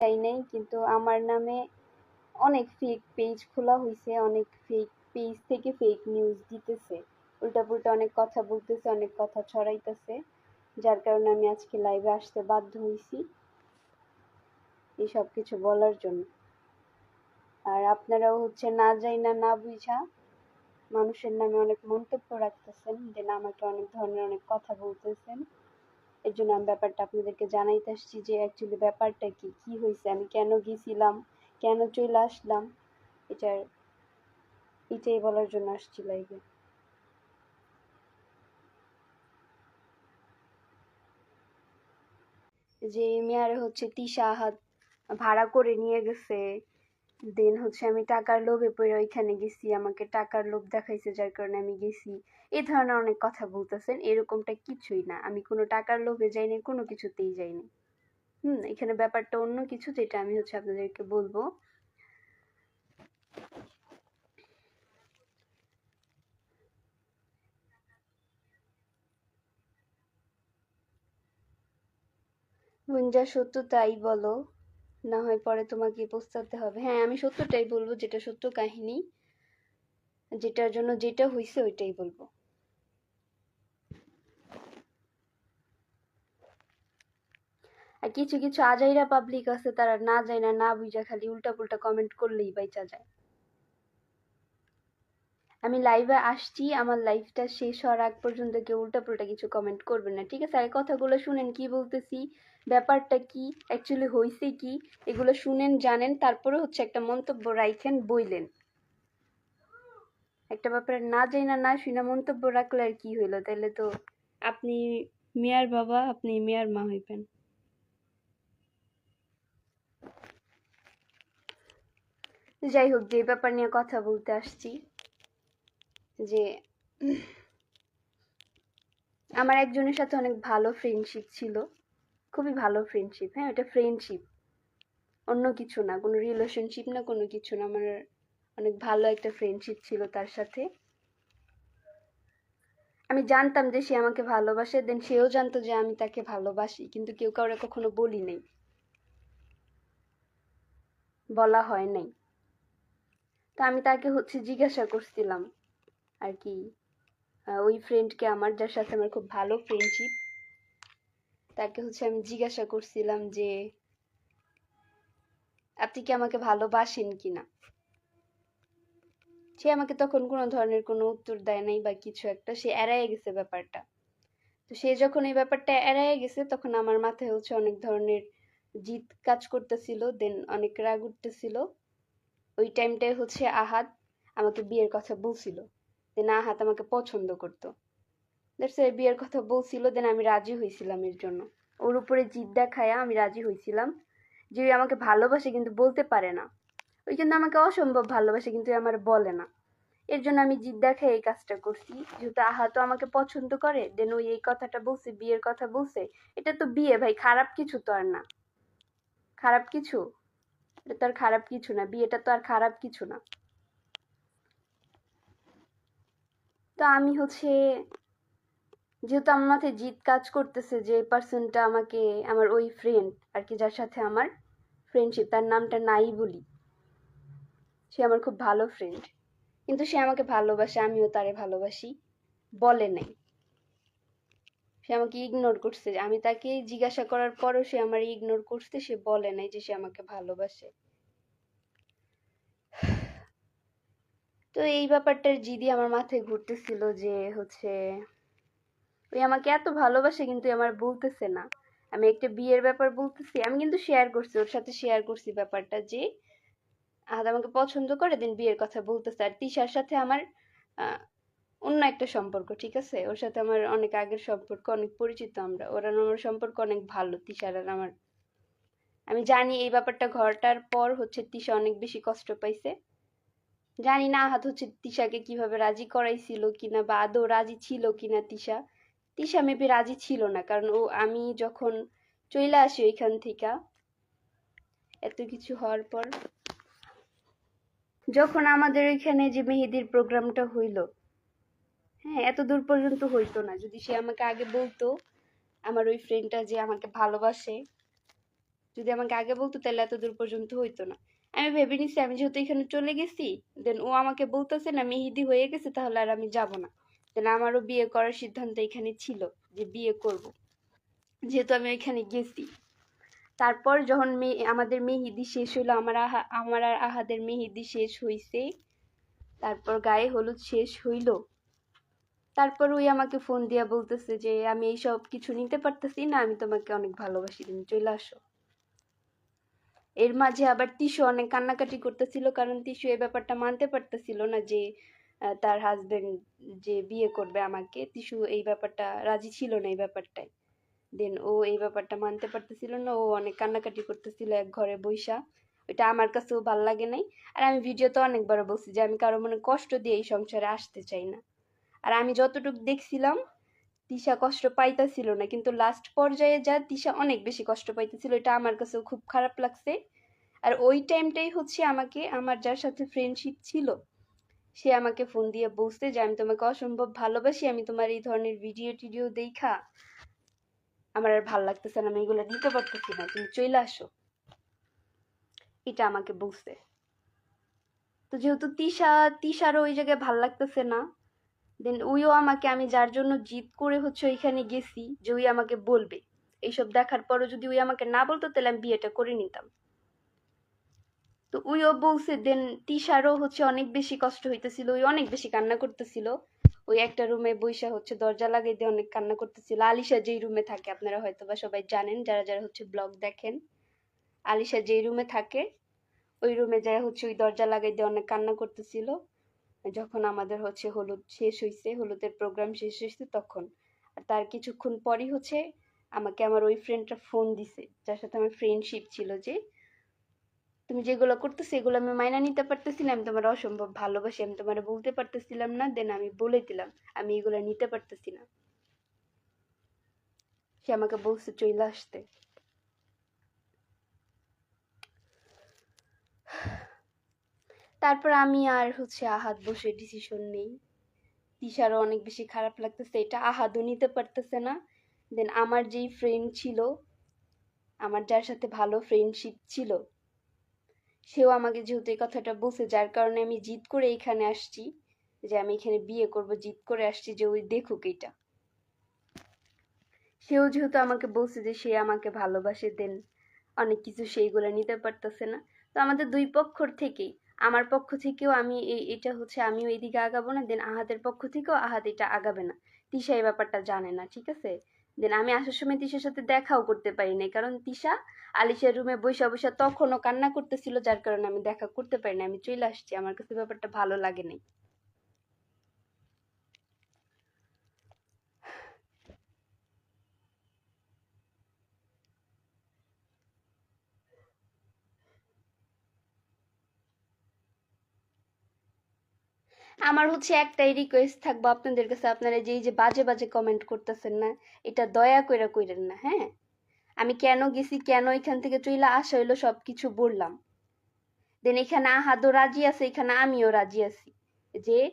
তাই নাই, কিন্তু আমার নামে অনেক ফেক পেজ খোলা হয়েছে অনেক ফেক পেজ থেকে ফেক নিউজ দিতেছে। উল্টাপুল্টা অনেক কথা বলতেছে, অনেক কথা ছড়াইতেছে, যার কারণে আমি আজকে লাইভে আসতে বাধ্য হয়েছি এই সব কিছু বলার জন্য। আর আপনারাও হচ্ছে না যাই না না বুঝা মানুষের নামে অনেক মন্তব্য রাখতেছেন যে না আমাকে অনেক ধরনের অনেক কথা বলতেছেন। এর জন্য আমি ব্যাপারটা আপনাদেরকে জানাইতে আসছি যে অ্যাকচুয়ালি ব্যাপারটা কি? কি হয়েছে আমি কেন গেছিলাম? কেন চলে আসলাম? এটার, এটাই বলার জন্য আসছি লাইভে যে মেয়ারে হচ্ছে তিশা হাত ভাড়া করে নিয়ে গেছে। দেন হচ্ছে আমি টাকার লোভে পড়ে ওইখানে গেছি, আমাকে টাকার লোভ দেখাইছে যার কারণে আমি গেছি। এই ধরনের অনেক কথা বলতেছেন, এরকমটা কিছুই না। আমি কোনো টাকার লোভে যাইনি, কোনো কিছুতেই যাইনি। হুম, এখানে ব্যাপারটা অন্য কিছু যেটা আমি হচ্ছে আপনাদেরকে বলব। যা সত্য তাই বলো। না হয় পরে তোমাকে পস্তাতে হবে। হ্যাঁ আমি সত্যটাই বলব যেটা সত্য কাহিনী। যেটার জন্য যেটা হয়েছে ওইটাই বলব। আর কিছু কিছু আজাইরা পাবলিক আছে, তারা না যায় না না বুঝা, খালি উল্টা পুল্টা কমেন্ট করলেই বাইচা যায়। আমি লাইভে আসছি, আমার লাইফটা শেষ হওয়ার আগ পর্যন্ত কেউ উল্টা পুল্টা কিছু কমেন্ট করবেন না। ঠিক আছে আর কথাগুলো শুনেন, কি বলতেছি? ব্যাপারটা কি? অ্যাকচুয়ালি হয়েছে কি? এগুলো শুনেন, জানেন, তারপরে হচ্ছে একটা মন্তব্য রাইখেন, বইলেন। একটা ব্যাপারে না যাই না না শুনে মন্তব্য রাখলে আর কি হইল? তাহলে তো আপনি মেয়ার বাবা, আপনি মেয়ার মা হইবেন। যাই হোক, যে ব্যাপার নিয়ে কথা বলতে আসছি, যে আমার একজনের সাথে অনেক ভালো ফ্রেন্ডশিপ ছিল। খুবই ভালো ফ্রেন্ডশিপ হ্যাঁ? এটা ফ্রেন্ডশিপ অন্য কিছু না, কোনো রিলেশনশিপ না, কোনো কিছু না। আমার অনেক ভালো একটা ফ্রেন্ডশিপ ছিল তার সাথে। আমি জানতাম যে সে আমাকে ভালোবাসে দেন সেও জানতো যে আমি তাকে ভালোবাসি, কিন্তু কেউ কাউরে কখনো বলি নাই। বলা হয় নাই। তো আমি তাকে হচ্ছে জিজ্ঞাসা করছিলাম আর কি ওই ফ্রেন্ডকে আমার, যার সাথে আমার খুব ভালো ফ্রেন্ডশিপ তাকে হচ্ছে আমি জিজ্ঞাসা করছিলাম যে, আপনি কি আমাকে ভালোবাসেন কিনা? সে আমাকে তখন কোনো ধরনের কোনো উত্তর দেয় নাই বা কিছু একটা, সে এড়াই গেছে ব্যাপারটা। তো সে যখন এই ব্যাপারটা এড়াই গেছে, তখন আমার মাথায় হচ্ছে অনেক ধরনের জিত কাজ করতেছিল, দেন অনেক রাগ উঠতেছিল। ওই টাইমটায় হচ্ছে আহাত আমাকে বিয়ের কথা বলছিল, দেন আহাত আমাকে পছন্দ করতো। বিয়ের কথা বলছিল দেন আমি রাজি হয়েছিলাম এর জন্য। ওর উপরে জিদ দেখায় আমি রাজি হয়েছিলাম। যে আমাকে ভালোবাসে কিন্তু বলতে পারে না। ওই জন্য আমাকে অসম্ভব ভালোবাসে, কিন্তু আমার বলে না। এর জন্য আমি জিদ দেখায় এই কাজটা করছি। যেহেতু আহা তো আমাকে পছন্দ করে দেন ওই এই কথাটা বলছে, বিয়ের কথা বলছে। এটা তো বিয়ে ভাই, খারাপ কিছু তো আর না। খারাপ কিছু? এটা তো আর খারাপ কিছু না। বিয়েটা তো আর খারাপ কিছু না। তো আমি হচ্ছে যেহেতু আমার মাথায় জিত কাজ করতেছে যে পার্সনটা আমাকে, আমার ওই ফ্রেন্ড আর কি যার সাথে আমার ফ্রেন্ডশিপ তার নামটা নাই বলি। সে আমার খুব ভালো ফ্রেন্ড কিন্তু সে আমাকে ভালোবাসে, আমিও তারে ভালোবাসি, বলে নাই। সে আমাকে ইগনোর করছে, আমি তাকে জিজ্ঞাসা করার পরও সে আমার ইগনোর করছে, সে বলে নাই যে সে আমাকে ভালোবাসে। তো এই ব্যাপারটার জিদি আমার মাথায় ঘুরতেছিল যে হচ্ছে ওই আমাকে এত ভালোবাসে কিন্তু আমার বলতেছে না। আমি একটা বিয়ের ব্যাপার বলতেছি, আমি কিন্তু শেয়ার করছি, ওর সাথে শেয়ার করছি ব্যাপারটা যে, আহাদ আমাকে পছন্দ করে দিন বিয়ের কথা বলতেছে। আর তিশার সাথে আমার অন্য একটা সম্পর্ক, ঠিক আছে? ওর সাথে আমার অনেক আগের সম্পর্ক, অনেক পরিচিত আমরা। ওর আমার সম্পর্ক অনেক ভালো, তিশার আর আমার। আমি জানি এই ব্যাপারটা ঘরটার পর হচ্ছে তিশা অনেক বেশি কষ্ট পাইছে। জানি না আহাত হচ্ছে তিশাকে কীভাবে রাজি করাইছিল কিনা বা আদৌ রাজি ছিল কিনা তিশা। তিশা মেবি রাজি ছিল না, কারণ ও, আমি যখন চলে আসি ওইখান থেকে, এত কিছু হওয়ার পর, যখন আমাদের ওইখানে যে মেহেদির প্রোগ্রামটা হইল হ্যাঁ এত দূর পর্যন্ত হইতো না। যদি সে আমাকে আগে বলতো, আমার ওই ফ্রেন্ডটা যে আমাকে ভালোবাসে, যদি আমাকে আগে বলতো, তাহলে এত দূর পর্যন্ত হইতো না। আমি ভেবে নিছি, আমি যেহেতু এখানে চলে গেছি দেন ও আমাকে বলতেছে না, মেহেদি হয়ে গেছে, তাহলে আর আমি যাব না। দেন আমারও বিয়ে করার সিদ্ধান্ত এখানে ছিল যে বিয়ে করব। যেহেতু আমি ওইখানে গেছি। তারপর যখন মে, আমাদের মেহেদি শেষ হলো আমার আহা, আমার আর আহাদের মেহেদি শেষ হইছে। তারপর গায়ে হলুদ শেষ হইল। তারপর ওই আমাকে ফোন দিয়া বলতেছে যে, আমি এইসব কিছু নিতে পারতেছি না, আমি তোমাকে অনেক ভালোবাসি, তুমি চলে আসো। এর মাঝে আবার তিশু অনেক কান্নাকাটি করতেছিল, কারণ তিশু এই ব্যাপারটা মানতে পারতেছিল না যে তার হাজবেন্ড যে বিয়ে করবে আমাকে, তিশু এই ব্যাপারটা, রাজি ছিল না এই ব্যাপারটায়। দেন ও এই ব্যাপারটা মানতে পারতেছিল না, ও অনেক কান্নাকাটি করতেছিল এক ঘরে বইসা। ওইটা আমার কাছেও ভালো লাগে নাই। আর আমি ভিডিওতে অনেকবার বলছি যে, আমি কারও মনে কষ্ট দিয়ে এই সংসারে আসতে চাই না। আর আমি যতটুকু দেখছিলাম, তিশা কষ্ট পাইতেছিল না। কিন্তু লাস্ট পর্যায়ে যা তিশা অনেক বেশি কষ্ট পাইতেছিল, এটা আমার কাছেও খুব খারাপ লাগছে। আর ওই টাইমটাই হচ্ছে আমাকে, আমার যার সাথে ফ্রেন্ডশিপ ছিল সে আমাকে ফোন দিয়ে বলছে যে, আমি তোমাকে অসম্ভব ভালোবাসি, আমি তোমার এই ধরনের ভিডিও টিডিও দেখা। আমার আর ভালো লাগতেছে না, আমি এগুলো নিতে পারতেছি না, তুমি চলে আসো। এটা আমাকে বলছে। তো যেহেতু তিশা, তিশারও ওই জায়গায় ভালো লাগতেছে না দেন ওইও আমাকে, আমি যার জন্য জিদ করে হচ্ছে ওইখানে গেছি যে ওই আমাকে বলবে। এইসব দেখার পরও যদি ওই আমাকে না বলতো, তাহলে আমি বিয়েটা করে নিতাম। তো ওইও বলছে, দেন তিশারও হচ্ছে অনেক বেশি কষ্ট হইতেছিল, ওই অনেক বেশি কান্না করতেছিল। ওই একটা রুমে বৈশা হচ্ছে দরজা লাগাই দিয়ে অনেক কান্না করতেছিল। আলিশা যেই রুমে থাকে, আপনারা হয়তো বা সবাই জানেন, যারা যারা হচ্ছে ব্লগ দেখেন, আলিশা যেই রুমে থাকে, ওই রুমে যায় হচ্ছে ওই দরজা লাগাই দিয়ে অনেক কান্না করতেছিল। যখন আমাদের হচ্ছে হলুদ শেষ হয়েছে হলুদের প্রোগ্রাম শেষ হয়েছে তখন। আর তার কিছুক্ষণ পরই হচ্ছে আমাকে আমার ওই ফ্রেন্ডটা ফোন দিছে, যার সাথে আমার ফ্রেন্ডশিপ ছিল যে তুমি যেগুলো করতেছো, এগুলো আমি মাইনা নিতে পারতেছি না, আমি তোমার অসম্ভব ভালোবাসি, আমি তোমার বলতে পারতেছিলাম না, দেন আমি বলে দিলাম, আমি এগুলো নিতে পারতেছি না। সে আমাকে বলছে চলে আসতে। তারপর আমি আর হচ্ছে আহাত বসে ডিসিশন নেই। তিশারও অনেক বেশি খারাপ লাগতেছে, এটা আহাদও নিতে পারতেছে না। দেন আমার যেই ফ্রেন্ড ছিল, আমার যার সাথে ভালো ফ্রেন্ডশিপ ছিল সেও আমাকে যেহেতু এই কথাটা বলছে, যার কারণে আমি জিদ করে এখানে আসছি যে আমি এখানে বিয়ে করব, জিদ করে আসছি যে ওই দেখুক এটা। সেও যেহেতু আমাকে বলছে যে সে আমাকে ভালোবাসে দেন অনেক কিছু সেইগুলো নিতে পারতেছে না। তো আমাদের দুই পক্ষর থেকেই, আমার পক্ষ থেকেও আমি এটা হচ্ছে আমিও এদিকে আগাবো না দেন আহাদের পক্ষ থেকেও আহাদ এটা আগাবে না। তিশা এই ব্যাপারটা জানে না, ঠিক আছে? দেন আমি আসার সময় তিশার সাথে দেখাও করতে পারি নাই কারণ তিশা আলিশার রুমে বসে বসে তখনও কান্না করতেছিল, যার কারণে আমি দেখা করতে পারি না আমি চলে আসছি। আমার কাছে ব্যাপারটা ভালো লাগে নাই। আমার হচ্ছে একটাই রিকোয়েস্ট থাকব আপনাদের কাছে। আপনারা যে যে বাজে বাজে কমেন্ট করতেছেন না, এটা দয়া কইরা কইরেন না হ্যাঁ? আমি কেন গেছি, কেন এখান থেকে চইলা আসা হইল সব কিছু বললাম। দেন এখানে আহাদও রাজি আছে, এখানে আমিও রাজি আছি। যে